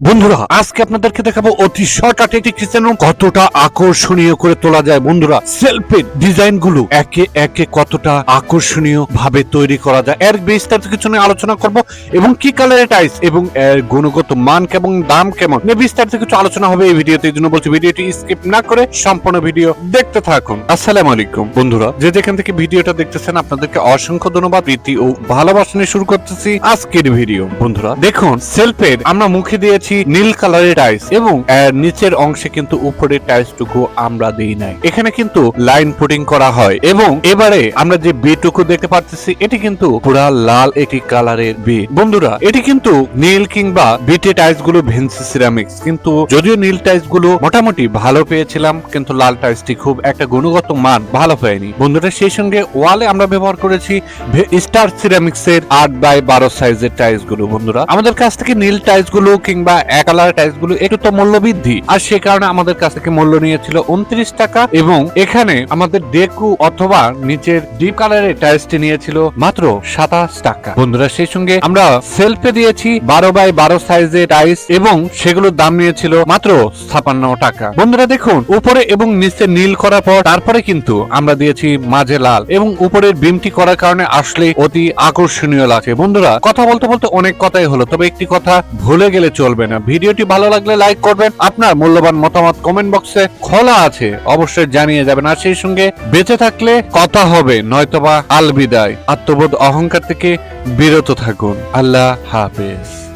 বন্ধুরা, আজকে আপনাদেরকে দেখাবো অতি শর্টকাটে একটি কিচেন রুম কতটা আকর্ষণীয় করে তোলা যায় বন্ধুরা। সেলফের ডিজাইনগুলো একে একে কতটা আকর্ষণীয় ভাবে তৈরি করা যায়, এর বিস্তারিত কিছু নিয়ে আলোচনা করব এবং কি কালারের টাইলস এবং এর গুণগত মান কেমন, দাম কেমন নিয়ে বিস্তারিত কিছু আলোচনা হবে এই ভিডিওতে। এই জন্য বলছি, ভিডিওটি স্কিপ না করে সম্পূর্ণ ভিডিও দেখতে থাকুন। আসসালামু আলাইকুম বন্ধুরা, যে যেখান থেকে ভিডিওটা দেখতেছেন, আপনাদেরকে অসংখ্য ধন্যবাদ প্রীতি ও ভালোবাসা নিয়ে শুরু করতেছি আজকের ভিডিও। বন্ধুরা, দেখুন সেলফের আমরা মুখে দিয়েছি নীল কালারের টাইলস এবং এর নিচের অংশে কিন্তু উপরের টাইলস টুকু আমরা দিই নাই। এখানে কিন্তু লাইন পুটিং করা হয় এবং এবারে আমরা যে বেটুকু দেখতে পাচ্ছি এটি কিন্তু পুরা লাল একটি কালারের বেড বন্ধুরা, এটি কিন্তু নীল কিংবা বিটে টাইলসগুলো ভেন্সি সিরামিক্স। কিন্তু যদিও নীল টাইলসগুলো মোটামুটি ভালো পেয়েছিলাম, কিন্তু লাল টাইলসটি খুব একটা গুণগত মান ভালো পায়নি বন্ধুরা, সেই সঙ্গে ওয়ালে আমরা ব্যবহার করেছি স্টার সিরামিক্স এর আট বাই বারো সাইজের টাইলসগুলো বন্ধুরা, আমাদের কাছ থেকে নীল টাইলসগুলো কিংবা এক কালার টাইলসগুলো একটু তো মূল্য বৃদ্ধি আর সে কারণে আমাদের কাছ থেকে মূল্য নিয়েছিল উনত্রিশ টাকা এবং এখানে আমাদের ডেকু অথবা নিচের ডিপ কালারের টাইলসটি নিয়েছিল মাত্র সাতাশ টাকা। বন্ধুরা, সেই সঙ্গে আমরা সেলফে দিয়েছি বারো বাই বারো সাইজের টাইলস এবং সেগুলোর দাম নিয়েছিল মাত্র ছাপান্ন টাকা। বন্ধুরা, দেখুন, উপরে এবং নিচে নীল করার পর তারপরে কিন্তু আমরা দিয়েছি মাঝে লাল এবং উপরের বিমটি করার কারণে আসলে অতি আকর্ষণীয় লাগছে। বন্ধুরা, কথা বলতে বলতে অনেক কথাই হলো, তবে একটি কথা ভুলে গেলে চলবে না। ভিডিওটি ভালো লাগলে লাইক করবেন। আপনার মূল্যবান মতামত কমেন্ট বক্সে খোলা আছে। অবশ্যই জানিয়ে যাবেন। আর সেই সঙ্গে বেঁচে থাকলে কথা হবে, নয়তোবা আলবিদায়। আত্মবোধ অহংকার থেকে বিরত থাকুন। আল্লাহ হাফেজ।